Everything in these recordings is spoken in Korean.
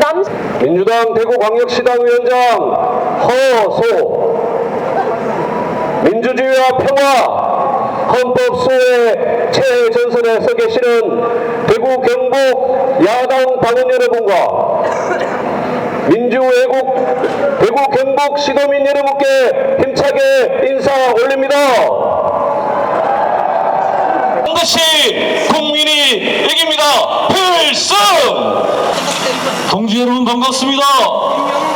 남 민주당 대구광역시당 위원장 허소 민주주의와 평화 헌법 수호의 최전선에 서 계시는 대구 경북 야당 당원 여러분과 민주외국 대구 경북 시도민 여러분께 힘차게 인사 올립니다. 반드시 국민이 이깁니다. 필승! 동지 여러분 반갑습니다.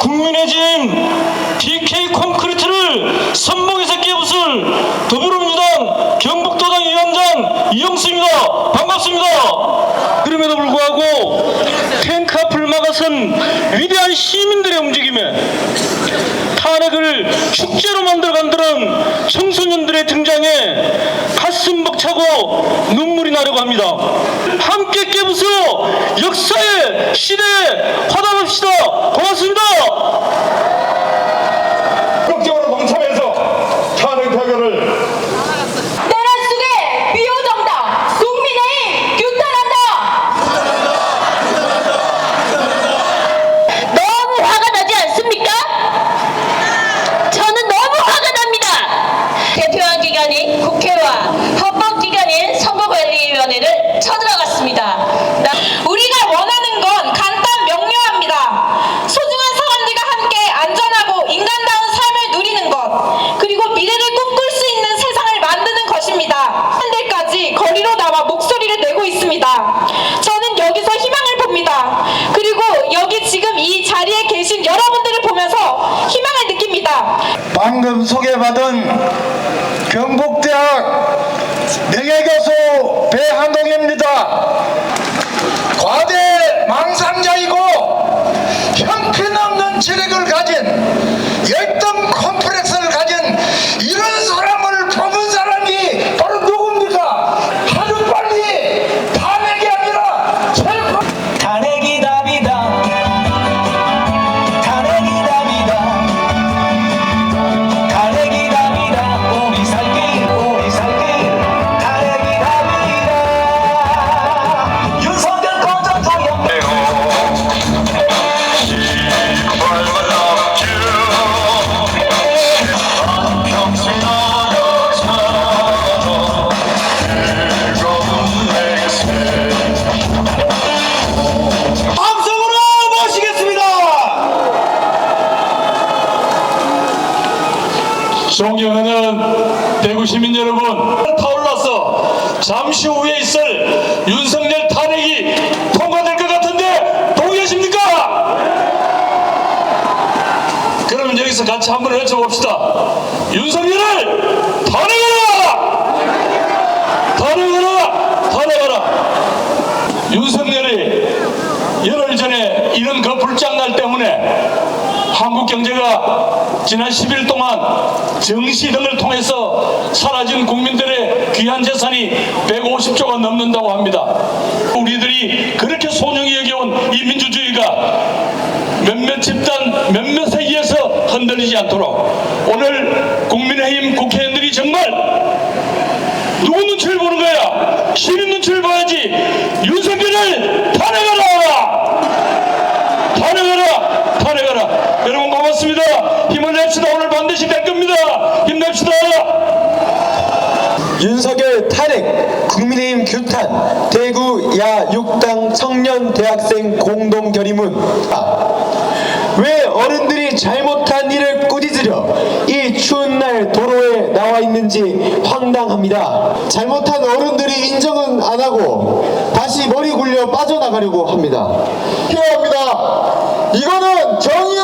국민의힘 DK 콘크리트를 선봉에서 깨부술 더불어민주당 경북도당 위원장 이영수입니다. 반갑습니다. 그럼에도 불구하고 탱크 앞을 막아선 위대한 시민들의 움직임에 탄핵을 축제로 만들어 간다는 청소년들의 등장에 차고 눈물이 나려고 합니다. 함께 깨부수어 역사의 시대에 화답합시다. 고맙습니다. 적극적으로 동참해서 탄핵 표결을 내란 속에 비호정당 국민의힘 규탄한다. 너무 화가 나지 않습니까? 저는 너무 화가 납니다. 대표한 기관인 국회와 헌법 기관인 선거관리위원회를 쳐들어갔습니다. 나- 우리가 원하는 건 간단 명료합니다. 소중한 사람들과 함께 안전하고 인간다운 삶을 누리는 것, 그리고 미래를 꿈꿀 수 있는 세상을 만드는 것입니다. 현대까지 거리로 나와 목소리를 내고 있습니다. 저는 여기서 희망을 봅니다. 그리고 여기 지금 이 자리에 계신 여러분들을 보면서 희망을 느낍니다. 방금 소개받은 경북대학 명예교수 배한동입니다. 존경하는 대구 시민 여러분, 타올라서 잠시 후에 있을 윤석열 탄핵이 통과될 것 같은데 동의하십니까? 그러면 여기서 같이 한번 외쳐봅시다. 윤석열을 탄핵하라! 탄핵하라! 탄핵하라! 윤석열이 열흘 전에 이런 그 불장난 때문에 한국 경제가 지난 10일 동안 정시 등을 통해서 사라진 국민들의 귀한 재산이 150조가 넘는다고 합니다. 우리들이 그렇게 소중히 여겨온 이 민주주의가 몇몇 집단 몇몇에 의해서 흔들리지 않도록 오늘 국민의힘 국회의원들이 정말 누구 눈치를 보는 거야? 시민 눈치를 봐야지. 윤석열을 탄핵하라! 탄핵하라! 탄핵하라! 여러분 고맙습니다. 힘을 냅시다. 오늘 반드시 될 겁니다. 힘냅시다. 윤석열 탄핵, 국민의힘 규탄, 대구 야 6당 청년 대학생 공동 결의문. 아, 왜 어른들이 잘못한 일을 꾸짖으려 이 추운 날 도로에 나와 있는지 황당합니다. 잘못한 어른들이 인정은 안 하고 다시 머리 굴려 빠져나가려고 합니다. 필요합니다. 이거는 문제.